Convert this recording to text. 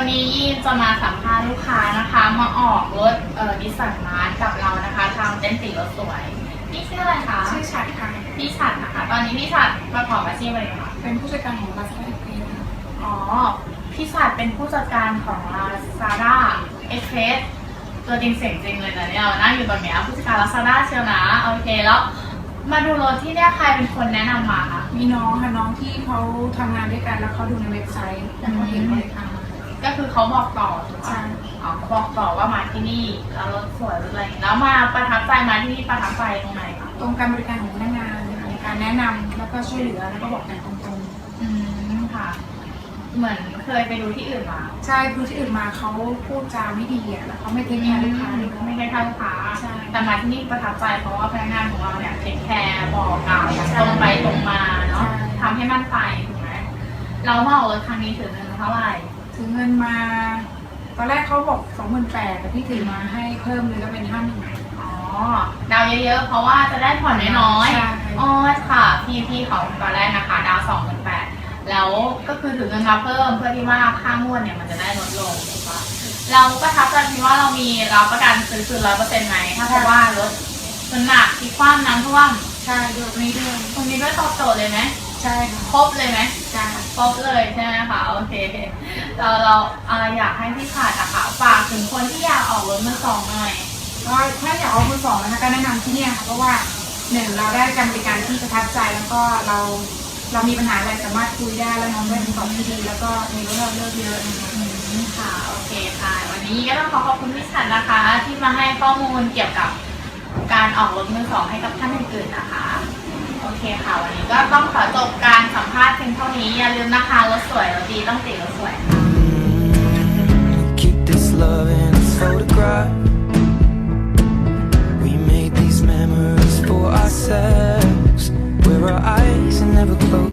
วันนี้ยี่จะมาสัมภาษณ์ลูกค้านะคะ มาออกรถเอ่อดิสสันมาร์กับเรานะคะทางเต้นตีรถสวยพี่ชื่ออะไรคะชื่อฉัดค่ะ พี่ฉัดนะคะ ตอนนี้พี่ฉัดประกอบอาชีพอะไรคะเป็นผู้จัดการของบาซ่าเอ็กเพสอ๋อพี่ฉัดเป็นผู้จัดการของ Lazada Express ตัวจริงเสียงจริงเลยนะเนี่ยนั่งอยู่ตรงเนี้ยผู้จัดการ Lazada เชียวนะโอเคแล้วมาดูรถที่เนี่ยใครเป็นคนแนะนำมาคะมีน้องค่ะน้องที่เขาทำงานด้วยกันแล้วเขาดูในเว็บไซต์แล้วเขาเห็นบริการ ก็คือเขาบอกต่อถูกใช่ปะอ๋อเขาบอกต่อว่ามาที่นี่แล้วรถสวยรถอะไรแล้วมาประทับใจมาที่นี่ประทับใจตรงไหนคะตรงการบริการของพนักงานนะคะในการแนะนำแล้วก็ช่วยเหลือแล้วก็บอกกันตรงอืมค่ะ เหมือนเคยไปดูที่อื่นมาๆ ใช่คือที่อื่นมาเขาพูดจาไม่ดีอะแล้วเขาไม่เทคแคร์ลูกค้าเลยไม่ใช่ค่าลูกค้า ใช่ แต่มาที่นี่ประทับใจเพราะว่าพนักงานของเราเนี่ยเทคแคร์บอกกล่าวอย่างตรงไปตรงมาเนาะทำให้มั่นใจถูกไหมเรามาเอารถครั้งนี้ถึงเงินเท่าไหร่ ถือเงินมา ตอนแรกเขาบอกสองหมื่นแปดแต่พี่ถือมาให้เพิ่มเลยก็เป็นห้าหมื่นอ๋อดาวเยอะๆ เพราะว่าจะได้ผ่อนน้อยใช่ๆอ๋อค่ะ พี่พี่เขาตอนแรกนะคะ ดาวสองหมื่นแปดแล้วก็คือถือเงินมาเพิ่มเพื่อที่ว่าค่างวดเนี่ยมันจะได้ลดลงถูกปะเราประทับใจที่ว่าเรามีรับประกันซื้อคืนร้อยเปอร์เซ็นต์ไหมถ้าเพราะว่ารถมันหนักที่คว่ำน้ำท่วมใช่ด้วยนี้ด้วยตรงนี้ด้วยตอบโจทย์เลยไหมใช่ค่ะครบเลยไหมใช่ครบเลยใช่ไหมคะโอเค เราเราอะไรอยากให้พี่ขาดอะค่ะฝากถึงคนที่อยากออกรถมือสองหน่อย ก็ถ้าอยากเอามือสองนะคะก็แนะนำที่เนี่ยค่ะเพราะว่าหนึ่งเราได้การบริการที่ประทับใจแล้วก็เราเรามีปัญหาอะไรสามารถคุยได้แล้วน้องได้คำตอบที่ดี แล้วก็มีรถเราเลือกเยอะนะคะอืมค่ะโอเคค่ะ วันนี้ก็ต้องขอขอบคุณพี่ฉันนะคะ ที่มาให้ข้อมูลเกี่ยวกับการออกรถมือสองให้กับท่านอื่นๆนะคะ โอเคค่ะ วันนี้ก็ต้องขอจบการสัมภาษณ์เพียงเท่านี้อย่าลืมนะคะรถสวยรถดีต้องติดรถสวยค่ะ